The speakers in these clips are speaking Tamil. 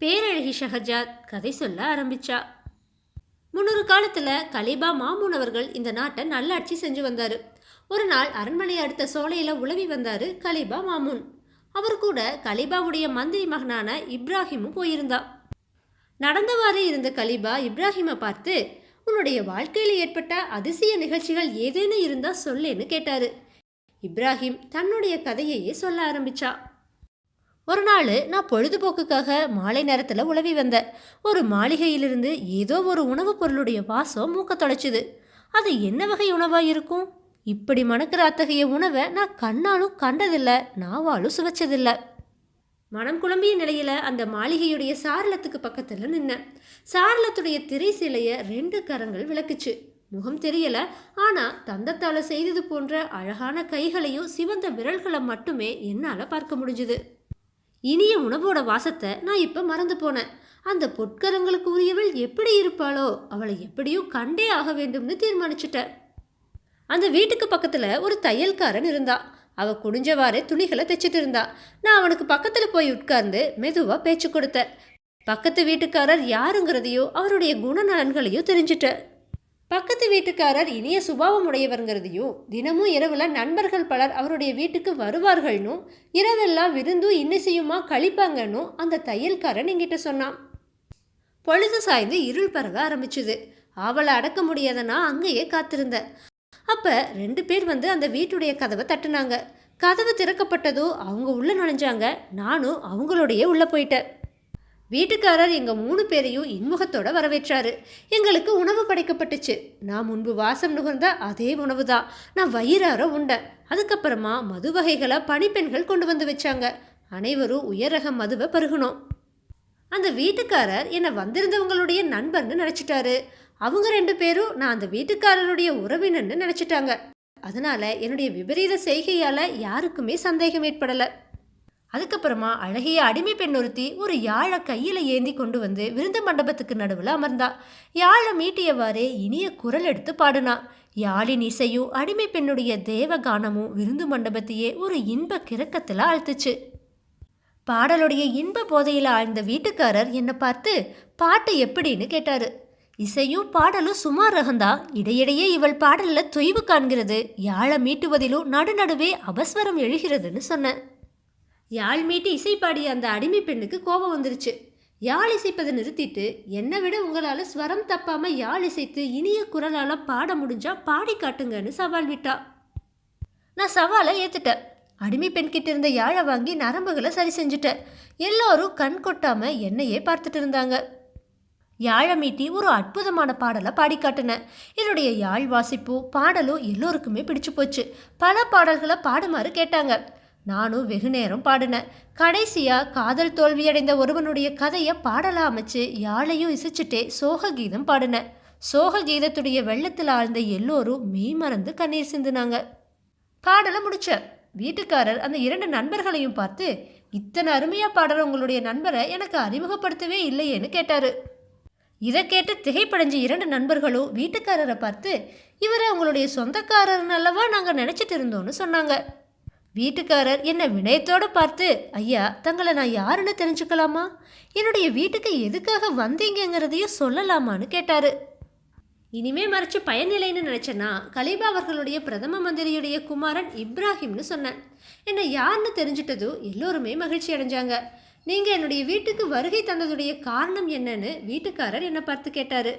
பேரழகி ஷஹஜாத் கதை சொல்ல ஆரம்பிச்சா. முன்னொரு காலத்தில் கலிபா மாமூன் அவர்கள் இந்த நாட்டை நல்லாட்சி செஞ்சு வந்தார். ஒரு நாள் அரண்மனை அடுத்த சோலையில் உழவி வந்தார் கலிபா மாமூன். அவர் கூட கலிபாவுடைய மந்திரி மகனான இப்ராஹிமும் போயிருந்தா. நடந்தவாறே இருந்த கலிபா இப்ராஹிமை பார்த்து உன்னுடைய வாழ்க்கையில் ஏற்பட்ட அதிசய நிகழ்ச்சிகள் ஏதேனும் இருந்தால் சொல்லேன்னு கேட்டார். இப்ராஹிம் தன்னுடைய கதையையே சொல்ல ஆரம்பிச்சா. ஒரு நாள் நான் பொழுதுபோக்குக்காக மாலை நேரத்தில் உழவி வந்தேன். ஒரு மாளிகையிலிருந்து ஏதோ ஒரு உணவுப் பொருளுடைய வாசம் மூக்க தொலைச்சுது. அது என்ன வகை உணவாக இருக்கும்? இப்படி மணக்கிற அத்தகைய உணவை நான் கண்ணாலும் கண்டதில்லை நாவாலும் சுவைச்சதில்லை. மனம் குழம்பிய நிலையில் அந்த மாளிகையுடைய சாரலத்துக்கு பக்கத்தில் நின்னேன். சாரலத்துடைய திரை சிலையை ரெண்டு கரங்கள் விளக்குச்சு. முகம் தெரியல ஆனால் தந்தத்தால் செய்தது போன்ற அழகான கைகளையும் சிவந்த விரல்களை மட்டுமே என்னால் பார்க்க முடிஞ்சுது. இனிய உணவோட வாசத்தை நான் இப்போ மறந்து போனேன். அந்த பொற்கரங்களுக்கு உரியவள் எப்படி இருப்பாளோ அவளை எப்படியும் கண்டே ஆக வேண்டும்னு தீர்மானிச்சிட்டேன். அந்த வீட்டுக்கு பக்கத்தில் ஒரு தையல்காரன் இருந்தா அவள் குடிஞ்சவாறே துணிகளை தைச்சிட்டு இருந்தா. நான் அவனுக்கு பக்கத்தில் போய் உட்கார்ந்து மெதுவாக பேச்சு கொடுத்தேன். பக்கத்து வீட்டுக்காரர் யாருங்கிறதையோ அவருடைய குணநலன்களையோ தெரிஞ்சிட்டேன். பக்கத்து வீட்டுக்காரர் இனிய சுபாவம் உடையவருங்கிறதையும் தினமும் இரவுல நண்பர்கள் பலர் அவருடைய வீட்டுக்கு வருவார்கள்னும் இரவெல்லாம் விருந்தும் இன்னிசையுமா கழிப்பாங்கன்னும் அந்த தையல்காரன் என்கிட்ட சொன்னான். பொழுது சாய்ந்து இருள் பரவ ஆரம்பிச்சுது. அவளை அடக்க முடியாதனா அங்கேயே காத்திருந்தேன். அப்ப ரெண்டு பேர் வந்து அந்த வீட்டுடைய கதவை தட்டுனாங்க. கதவு திறக்கப்பட்டதோ அவங்க உள்ள நுழைஞ்சாங்க. நானும் அவங்களோடையே உள்ள போயிட்டேன். வீட்டுக்காரர் எங்கள் மூணு பேரையும் இன்முகத்தோட வரவேற்றாரு. எங்களுக்கு உணவு படைக்கப்பட்டுச்சு. நான் முன்பு வாசம் நுகர்ந்த அதே உணவு தான் நான் வயிறார உண்டேன் அதுக்கப்புறமா மது வகைகளை பணிப்பெண்கள் கொண்டு வந்து வச்சாங்க. அனைவரும் உயரக மதுவை பருகணும் அந்த வீட்டுக்காரர் என்னை வந்திருந்தவங்களுடைய நண்பர்னு நினச்சிட்டாரு. அவங்க ரெண்டு பேரும் நான் அந்த வீட்டுக்காரருடைய உறவினர்னு நினச்சிட்டாங்க. அதனால் என்னுடைய விபரீத செய்கையால் யாருக்குமே சந்தேகம் ஏற்படலை. அதுக்கப்புறமா அழகிய அடிமை பெண் ஒருத்தி ஒரு யாழை கையில் ஏந்தி கொண்டு வந்து விருந்த மண்டபத்துக்கு நடுவில் அமர்ந்தா. யாழை மீட்டியவாறே இனிய குரல் எடுத்து பாடுனா. யாழின் இசையும் அடிமை பெண்ணுடைய தேவகானமும் விருந்து மண்டபத்தையே ஒரு இன்ப கிறக்கத்தில் ஆழ்த்துச்சு. பாடலுடைய இன்ப போதையில் ஆழ்ந்த வீட்டுக்காரர் என்னை பார்த்து பாட்டு எப்படின்னு கேட்டாரு. இசையும் பாடலும் சுமார் ரகந்தான் இடையிடையே இவள் பாடலில் தொய்வு காண்கிறது. யாழை மீட்டுவதிலும் நடுநடுவே அபஸ்வரம் எழுகிறதுன்னு சொன்னேன். யாழ் மீட்டி இசை பாடிய அந்த அடிமை பெண்ணுக்கு கோபம் வந்துருச்சு. யாழ் இசைப்பதை நிறுத்திட்டு என்னை விட உங்களால் ஸ்வரம் தப்பாமல் யாழ் இசைத்து இனிய குரலால் பாட முடிஞ்சா பாடி காட்டுங்கன்னு சவால் விட்டா. நான் சவாலை ஏற்றுட்டேன் அடிமை பெண்கிட்ட இருந்த யாழை வாங்கி நரம்புகளை சரி செஞ்சுட்டேன் எல்லோரும் கண் கொட்டாமல் என்னையே பார்த்துட்டு இருந்தாங்க. யாழை மீட்டி ஒரு அற்புதமான பாடலை பாடி காட்டினேன். என்னுடைய யாழ் வாசிப்பும் பாடலும் எல்லோருக்குமே பிடிச்சு போச்சு. பல பாடல்களை பாடுமாறு கேட்டாங்க. நானும் வெகு நேரம் பாடினேன். கடைசியாக காதல் தோல்வியடைந்த ஒருவனுடைய கதையை பாடலா அமைச்சு யாழையும் இசைச்சிட்டே சோக கீதம் பாடினேன். சோக கீதத்துடைய வெள்ளத்தில் ஆழ்ந்த எல்லோரும் மெய் மறந்து கண்ணீர் சிந்துனாங்க. பாடலை முடிச்ச வீட்டுக்காரர் அந்த இரண்டு நண்பர்களையும் பார்த்து இத்தனை அருமையாக பாடுற உங்களுடைய நண்பரை எனக்கு அறிமுகப்படுத்தவே இல்லையேன்னு கேட்டாரு. இதை கேட்டு திகைப்படைஞ்ச இரண்டு நண்பர்களும் வீட்டுக்காரரை பார்த்து இவரை உங்களுடைய சொந்தக்காரர் அல்லவா நாங்கள் நினச்சிட்டு இருந்தோம்னு சொன்னாங்க. வீட்டுக்காரர் என்னை வினயத்தோடு பார்த்து ஐயா தங்களை நான் யாருன்னு தெரிஞ்சுக்கலாமா? என்னுடைய வீட்டுக்கு எதுக்காக வந்தீங்கங்கிறதையும் சொல்லலாமான்னு கேட்டாரு. இனிமே மறைச்சு பயனில்லைன்னு நினச்சேன்னா கலீபா அவர்களுடைய பிரதம மந்திரியுடைய குமாரன் இப்ராஹிம்னு சொன்னேன். என்னை யாருன்னு தெரிஞ்சிட்டதோ எல்லோருமே மகிழ்ச்சி அடைஞ்சாங்க. நீங்கள் என்னுடைய வீட்டுக்கு வருகை தந்ததுடைய காரணம் என்னன்னு வீட்டுக்காரர் என்னை பார்த்து கேட்டார்.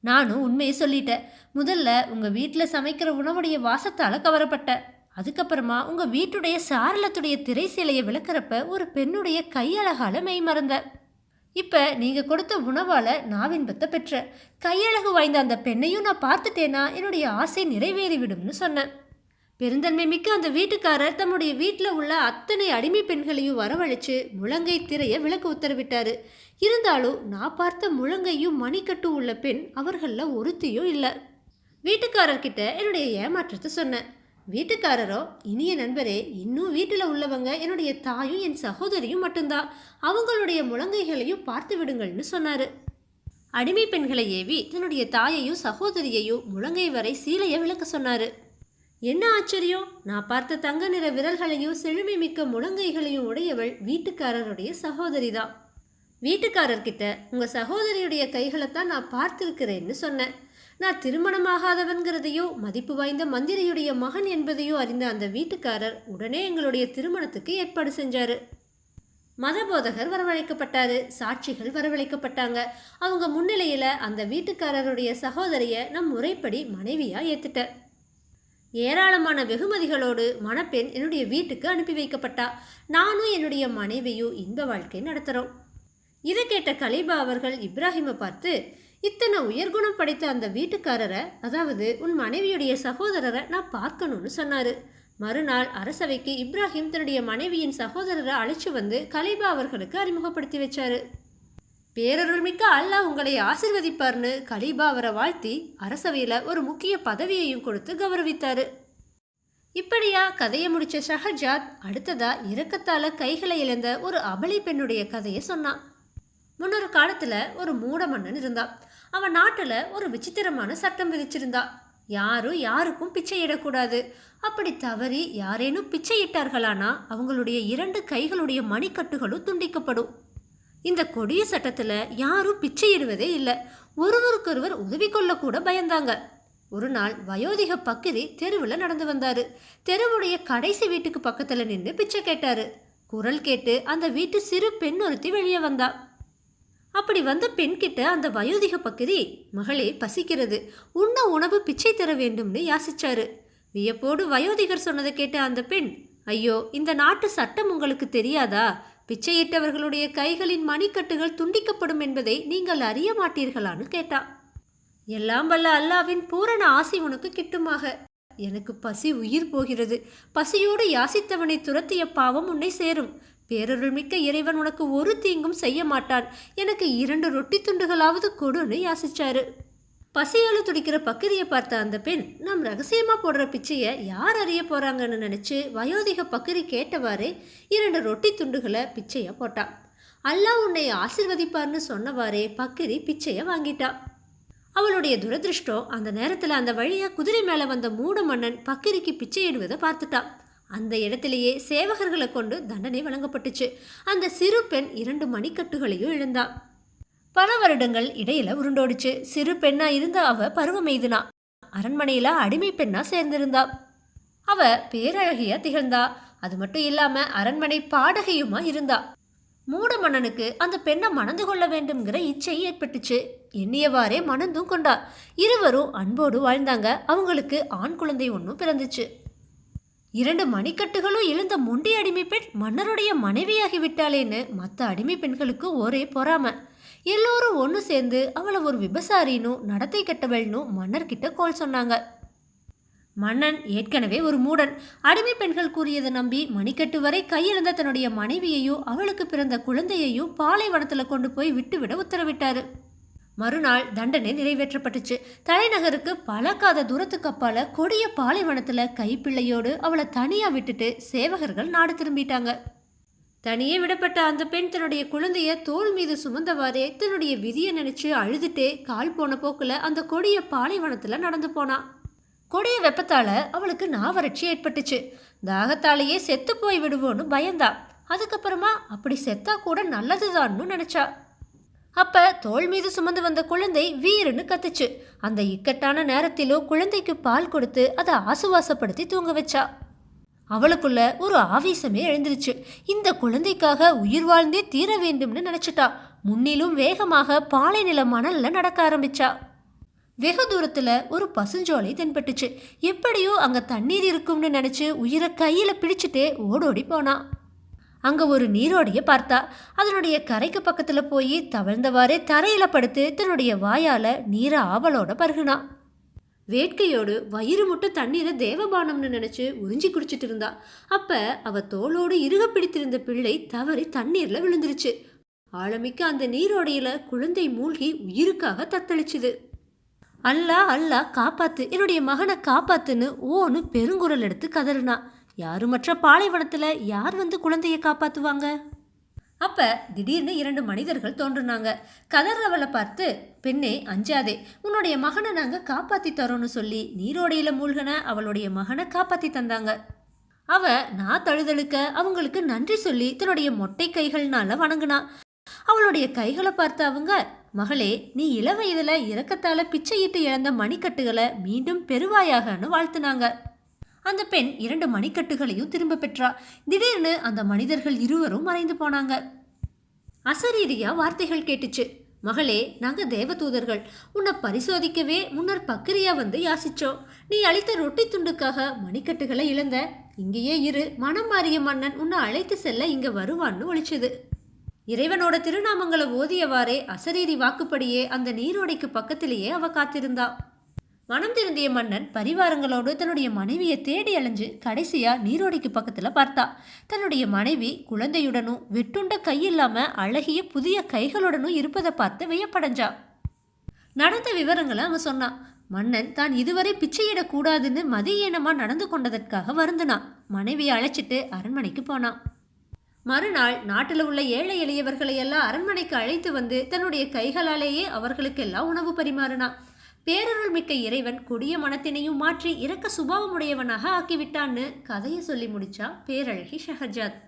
நானும் உண்மையை சொல்லிட்டேன். முதல்ல உங்கள் வீட்டில் சமைக்கிற உணவுடைய வாசத்தால் கவரப்பட்டேன். அதுக்கப்புறமா உங்க வீட்டுடைய சாரலத்துடைய திரை சிலையை விளக்குறப்ப ஒரு பெண்ணுடைய கையழகால மெய் மறந்த இப்ப நீங்க கொடுத்த உணவால நாவின்பத்தை பெற்ற கையழகு வாய்ந்த அந்த பெண்ணையும் நான் பார்த்துட்டேனா என்னுடைய ஆசை நிறைவேறிவிடும்னு சொன்னேன். பெருந்தன்மை மிக்க அந்த வீட்டுக்காரர் தம்முடைய வீட்டில் உள்ள அத்தனை அடிமை பெண்களையும் வரவழைச்சு முழங்கை திரைய விளக்கு உத்தரவிட்டாரு. இருந்தாலும் நான் பார்த்த முழங்கையும் மணிக்கட்டும் உள்ள பெண் அவர்களில் ஒருத்தியும் இல்லை. வீட்டுக்காரர்கிட்ட என்னுடைய ஏமாற்றத்தை சொன்னேன். வீட்டுக்காரரோ இனிய நண்பரே இன்னும் வீட்டில் உள்ளவங்க என்னுடைய தாயும் என் சகோதரியும் மட்டும்தான். அவங்களுடைய முழங்கைகளையும் பார்த்து விடுங்கள்னு சொன்னாரு. அடிமை பெண்களை ஏவி தன்னுடைய தாயையும் சகோதரியையும் முழங்கை வரை சீலையை விளக்க சொன்னாரு. என்ன ஆச்சரியம்? நான் பார்த்த தங்க நிற விரல்களையும் செழுமை மிக்க முழங்கைகளையும் உடையவள் வீட்டுக்காரருடைய சகோதரி தான் வீட்டுக்காரர்கிட்ட உங்கள் சகோதரியுடைய கைகளை தான் நான் பார்த்துருக்கிறேன்னு சொன்னேன். நான் திருமணமாகாதவன்கிறதையோ மதிப்பு வாய்ந்த மந்திரியுடைய மகன் என்பதையோ அறிந்த அந்த வீட்டுக்காரர் உடனே எங்களுடைய திருமணத்துக்கு ஏற்பாடு செஞ்சாரு. மதபோதகர் வரவழைக்கப்பட்டாரு சாட்சிகள் வரவழைக்கப்பட்டாங்க. அவங்க முன்னிலையில் அந்த வீட்டுக்காரருடைய சகோதரியை நம் முறைப்படி மனைவியாக ஏற்றுட்டேன் ஏராளமான வெகுமதிகளோடு மணப்பெண் என்னுடைய வீட்டுக்கு அனுப்பி வைக்கப்பட்டா. நானும் என்னுடைய மனைவியும் இன்ப வாழ்க்கை நடத்துகிறோம் இதை கேட்ட கலீபா அவர்கள் இப்ராஹிமை பார்த்து இத்தனை உயர்குணம் படைத்த அந்த வீட்டுக்காரரை அதாவது உன் மனைவியுடைய சகோதரரை நான் பார்க்கணும்னு சொன்னாரு. மறுநாள் அரசவைக்கு இப்ராஹிம் தன்னுடைய மனைவியின் சகோதரரை அழைச்சு வந்து கலீபா அவர்களுக்கு அறிமுகப்படுத்தி வச்சாரு. பேரருள்மிக்க அல்லாஹ் உங்களை ஆசிர்வதிப்பார்னு கலீபா அவரை வாழ்த்தி அரசவையில் ஒரு முக்கிய பதவியையும் கொடுத்து கௌரவித்தாரு. இப்படியா கதையை முடிச்ச ஷஹஜாத் அடுத்ததா இறக்கத்தால் கைகளை இழந்த ஒரு அபலை பெண்ணுடைய கதையை சொன்னான். முன்னொரு காலத்தில் ஒரு மூட மன்னன் இருந்தான். அவன் நாட்டில் ஒரு விசித்திரமான சட்டம் விதிச்சிருந்தா. யாரும் யாருக்கும் பிச்சை இடக்கூடாது. அப்படி தவறி யாரேனும் பிச்சையிட்டார்களானா அவங்களுடைய இரண்டு கைகளுடைய மணிக்கட்டுகளும் துண்டிக்கப்படும். இந்த கொடிய சட்டத்தில் யாரும் பிச்சையிடுவதே இல்லை. ஒருவருக்கொருவர் உதவி கொள்ளக்கூட பயந்தாங்க. ஒரு நாள் வயோதிக பக்கிரி தெருவில் நடந்து வந்தாரு. தெருவுடைய கடைசி வீட்டுக்கு பக்கத்தில் நின்று பிச்சை கேட்டாரு. குரல் கேட்டு அந்த வீட்டு சிறு பெண் ஒருத்தி வெளியே வந்தா. அப்படி வந்த பெண்கிட்ட அந்த வயோதிக பக்கதி மகளே பசிக்கிறது. உண்ண உணவு பிச்சை தர வேண்டும்னு யாசிச்சாரு. வியப்போடு வயோதிகர் சொன்னதை கேட்ட அந்த பெண் ஐயோ இந்த நாட்டு சட்டம் உங்களுக்கு தெரியாதா? பிச்சையிட்டவர்களுடைய கைகளின் மணிக்கட்டுகள் துண்டிக்கப்படும் என்பதை நீங்கள் அறிய மாட்டீர்களான்னு கேட்டா. எல்லாம் வல்ல அல்லாவின் பூரண ஆசை உனக்கு கிட்டுமாக. எனக்கு பசி உயிர் போகிறது. பசியோடு யாசித்தவனை துரத்திய பாவம் உன்னை சேரும். பேரருள்மிக்க இறைவன் உனக்கு ஒரு தீங்கும் செய்ய மாட்டான். எனக்கு இரண்டு ரொட்டி துண்டுகளாவது கொடுன்னு யாசிச்சாரு. பசியால துடிக்கிற பக்கிரியை பார்த்த அந்த பெண் நாம் ரகசியமாக போடுற பிச்சையை யார் அறிய போகிறாங்கன்னு நினச்சி வயோதிக பக்கிரி கேட்டவாறே இரண்டு ரொட்டி துண்டுகளை பிச்சையை போட்டான் அல்லாஹ் உன்னை ஆசிர்வதிப்பார்னு சொன்னவாறே பக்கிரி பிச்சையை வாங்கிட்டா. அவளுடைய துரதிருஷ்டம் அந்த நேரத்தில் அந்த வழியாக குதிரை மேலே வந்த மூட மன்னன் பக்கிரிக்கு பிச்சை இடுவதை பார்த்துட்டான் அந்த இடத்திலேயே சேவகர்களை கொண்டு தண்டனை வழங்கப்பட்டுச்சு. அந்த சிறு பெண் இரண்டு மணிக்கட்டுகளையும் இழந்தாள் பல வருடங்கள் இடையில உருண்டோடுச்சு. சிறு பெண்ணா இருந்த அவ பருவம் எய்துனா அரண்மனையில அடிமை பெண்ணா சேர்ந்திருந்தா. அவ பேரழகியா திகழ்ந்தா. அது மட்டும் இல்லாம அரண்மனை பாடகையுமா இருந்தா. மூட மன்னனுக்கு அந்த பெண்ணை மணந்து கொள்ள வேண்டும்ங்கிற இச்சை ஏற்பட்டுச்சு. எண்ணியவாறே மணந்தும் கொண்டா. இருவரும் அன்போடு வாழ்ந்தாங்க. அவங்களுக்கு ஆண் குழந்தை ஒன்றும் பிறந்துச்சு. இரண்டு மணிக்கட்டுகளும் எழுந்த முண்டி அடிமை பெண் மன்னருடைய மனைவியாகிவிட்டாளேன்னு மற்ற அடிமை பெண்களுக்கு ஒரே பொறாம. எல்லோரும் ஒன்று சேர்ந்து அவளை ஒரு விபசாரினும் நடத்தை கெட்டவள்னும் மன்னர்கிட்ட கோல் சொன்னாங்க. மன்னன் ஏற்கனவே ஒரு மூடன். அடிமை பெண்கள் கூறியதை நம்பி மணிக்கட்டு வரை கையிழந்த தன்னுடைய மனைவியையும் அவளுக்கு பிறந்த குழந்தையையும் பாலைவனத்தில் கொண்டு போய் விட்டுவிட உத்தரவிட்டாரு. மறுநாள் தண்டனை நிறைவேற்றப்பட்டுச்சு. தலைநகருக்கு பழக்காத தூரத்துக்கு அப்பால கொடிய பாலைவனத்துல கைப்பிள்ளையோடு அவளை தனியா விட்டுட்டு சேவகர்கள் நாடு திரும்பிட்டாங்க. தனியே விடப்பட்ட அந்த பெண் தன்னுடைய குழந்தைய தோல் மீது சுமந்தவாறே தன்னுடைய விதியை நினைச்சு அழுதுட்டே கால் போன போக்குல அந்த கொடிய பாலைவனத்துல நடந்து போனா. கொடிய வெப்பத்தால அவளுக்கு நாவறட்சி ஏற்பட்டுச்சு. தாகத்தாலேயே செத்து போய் விடுவோன்னு பயந்தா. அதுக்கப்புறமா அப்படி செத்தா கூட நல்லதுதான்னு நினைச்சா. அப்ப தோள் மீது சுமந்து வந்த குழந்தை வீருன்னு கத்துச்சு. அந்த இக்கட்டான நேரத்திலோ குழந்தைக்கு பால் கொடுத்து அதை ஆசுவாசப்படுத்தி தூங்க வச்சா. அவளுக்குள்ள ஒரு ஆவேசமே எழுந்துருச்சு. இந்த குழந்தைக்காக உயிர் வாழ்ந்தே தீர வேண்டும்னு நினைச்சிட்டா. முன்னிலும் வேகமாக பாலை நில மணல்ல நடக்க ஆரம்பிச்சா. வெகு தூரத்துல ஒரு பசுஞ்சோலை தென்பட்டுச்சு. எப்படியோ அங்க தண்ணீர் இருக்கும்னு நினைச்சு உயிரை கையில பிடிச்சிட்டே ஓடோடி போனா. அங்கே ஒரு நீரோடைய பார்த்தா. அதனுடைய கரைக்கு பக்கத்தில் போய் தவழ்ந்தவாறே தரையில படுத்து தன்னுடைய வாயால் நீரை ஆவலோட பருகுனா. வேட்கையோடு வயிறு முட்டை தண்ணீரை தேவபானம்னு நினச்சி உறிஞ்சி குடிச்சிட்டு இருந்தா. அப்போ அவ தோளோடு இறுக பிடித்திருந்த பிள்ளை தவறி தண்ணீரில் விழுந்துருச்சு. ஆழமிக்க அந்த நீரோடையில் குழந்தை மூழ்கி உயிருக்காக தத்தளிச்சுது. அல்லா அல்லா காப்பாத்து. என்னுடைய மகனை காப்பாத்துன்னு ஓன்னு பெருங்குரல் எடுத்து கதறினா. யாருமற்ற பாலைவனத்தில் யார் வந்து குழந்தையை காப்பாற்றுவாங்க அப்போ திடீர்னு இரண்டு மனிதர்கள் தோன்றுனாங்க. கதறவளை பார்த்து பெண்ணே அஞ்சாதே. உன்னுடைய மகனை நாங்கள் காப்பாற்றி தரோன்னு சொல்லி நீரோடையில் மூழ்கின அவளுடைய மகனை காப்பாற்றி தந்தாங்க. அவ நான் தழுதழுக்க அவங்களுக்கு நன்றி சொல்லி தன்னுடைய மொட்டை கைகள்னால வணங்கினா. அவளுடைய கைகளை பார்த்த அவங்க மகளே நீ இளவயதில் இறக்கத்தால் பிச்சையிட்டு இழந்த மணிக்கட்டுகளை மீண்டும் பெருவாயாகனு வாழ்த்துனாங்க. அந்த பெண் இரண்டு மணிக்கட்டுகளையும் திரும்ப பெற்றா. திடீர்னு அந்த மனிதர்கள் இருவரும் மறைந்து போனாங்க. அசரீரியா வார்த்தைகள் கேட்டுச்சு. மகளே நாங்க தேவதூதர்கள். உன்னை பரிசோதிக்கவே முன்னர் பக்கிரியா வந்து யாசிச்சோம். நீ அளித்த ரொட்டி துண்டுக்காக மணிக்கட்டுகளை இழந்த. இங்கேயே இரு. மனம் மாறிய மன்னன் உன்னை அழைத்து செல்ல இங்க வருவான்னு ஒழிச்சது. இறைவனோட திருநாமங்களை ஓதியவாறே அசரீரி வாக்குப்படியே அந்த நீரோடைக்கு பக்கத்திலேயே அவ காத்திருந்தா. மனம் திருந்திய மன்னன் பரிவாரங்களோடு தன்னுடைய மனைவியை தேடி அலைஞ்சு கடைசியா நீரோடைக்கு பக்கத்துல பார்த்தா. தன்னுடைய மனைவி குழந்தையுடனும் வெட்டுண்ட கையில்லாம அழகிய புதிய கைகளுடனும் இருப்பதை பார்த்து வியப்படைஞ்சா. நடந்த விவரங்களை அவன் சொன்னான் மன்னன் தான் இதுவரை பிச்சையிடக்கூடாதுன்னு மதியீனமா நடந்து கொண்டதற்காக வருந்தினான் மனைவியை அழைச்சிட்டு அரண்மனைக்கு போனான் மறுநாள் நாட்டில் உள்ள ஏழை எளியவர்களை எல்லாம் அரண்மனைக்கு அழைத்து வந்து தன்னுடைய கைகளாலேயே அவர்களுக்கெல்லாம் உணவு பரிமாறினான் பேரருள் மிக்க இறைவன் கொடிய மனத்தினையும் மாற்றி இரக்க சுபாவமுடையவனாக ஆக்கிவிட்டான்னு கதையை சொல்லி முடிச்சா பேரழகி ஷஹர்ஜாத்